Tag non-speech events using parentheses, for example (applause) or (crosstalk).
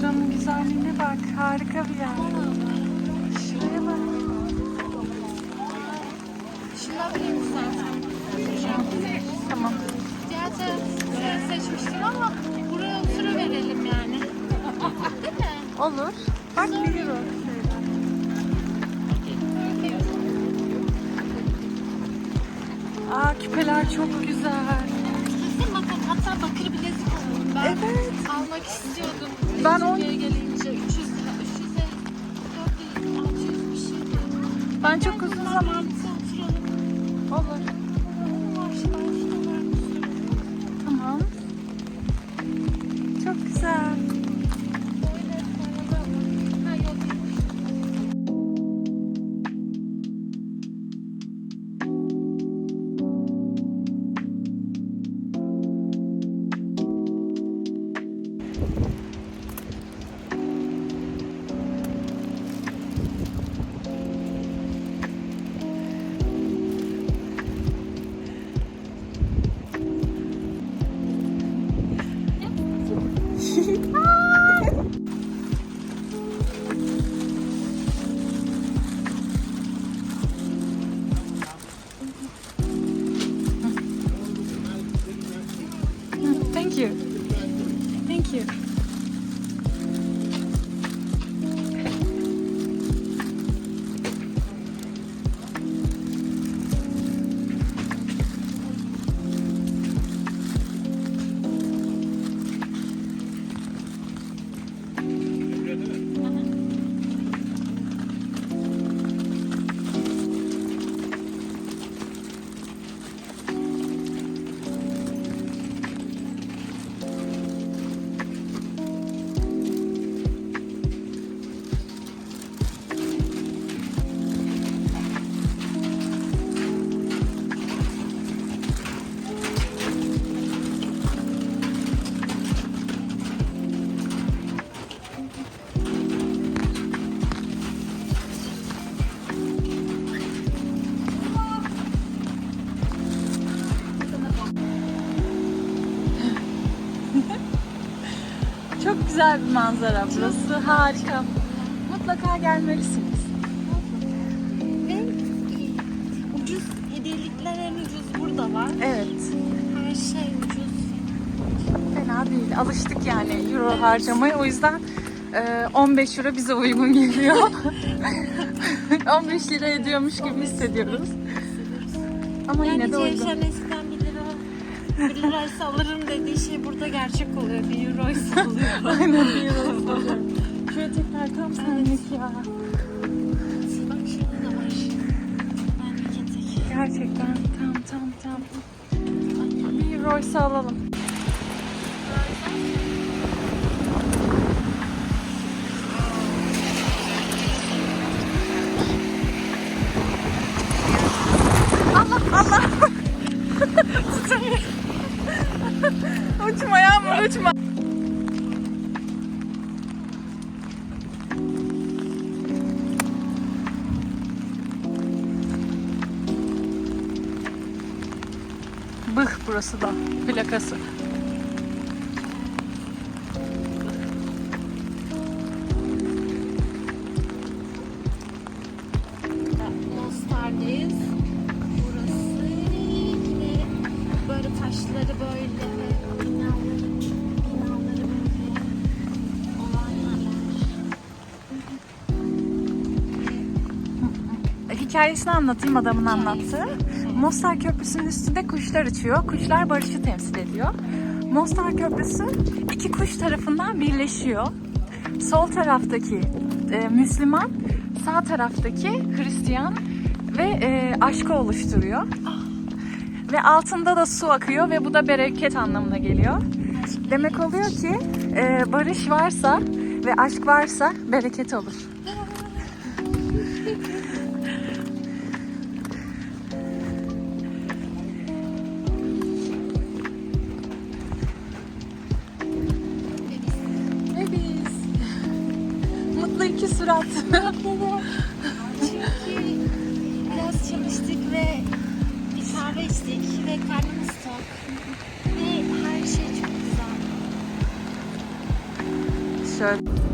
Şuranın güzelliğine bak. Harika bir yer. Şuraya bak. Şuna bileyim zaten. Tamam. Diğer tarafı seçmiştim ama buraya oturuverelim yani. Değil mi? Olur. Bak biri var. Aa küpeler çok güzel. Kesin bakın hatta bakır bilezik olur. Ben Evet. almak istiyordum. Ben on- gelince 300 lira, 300 lira, 400, 600 bir şey. Ben çok uzun zaman olur. Tamam. Çok güzel. Thank you. Güzel bir manzara burası. Harika. Mutlaka gelmelisiniz. Ve ucuz hediyelikler en ucuz burada var. Evet. Her şey ucuz. Fena değil. Alıştık yani euro harcamaya. O yüzden e, 15 euro bize uygun geliyor. (laughs) 15 lira ediyormuş gibi hissediyoruz. Ama yine Yani de uygun. Yaşayan eskiden 1 lira 1 liraysa alırım dediği şey burada gerçek oluyor. 1 euroysa (laughs) alıyor. Aynen bir euro. Şöyle tekrar tam senlik ya. Bak şurada da var. Tek. Gerçekten tam tam tam. Bir euroysa alalım. Allah Allah. Uçma. Bıh burası da plakası. Mostar'dayız. Burası yine böyle taşları böyle Hikayesini anlatayım adamın anlattığı. Mostar Köprüsü'nün üstünde kuşlar uçuyor. Kuşlar barışı temsil ediyor. Mostar Köprüsü iki kuş tarafından birleşiyor. Sol taraftaki e, Müslüman, sağ taraftaki Hristiyan ve e, aşkı oluşturuyor. Ve altında da su akıyor ve bu da bereket anlamına geliyor. Demek oluyor ki e, barış varsa ve aşk varsa bereket olur. Surat. (laughs) Çünkü biraz çalıştık ve bir kahve içtik ve karnımız tok. Ve her şey çok güzel. Şöyle.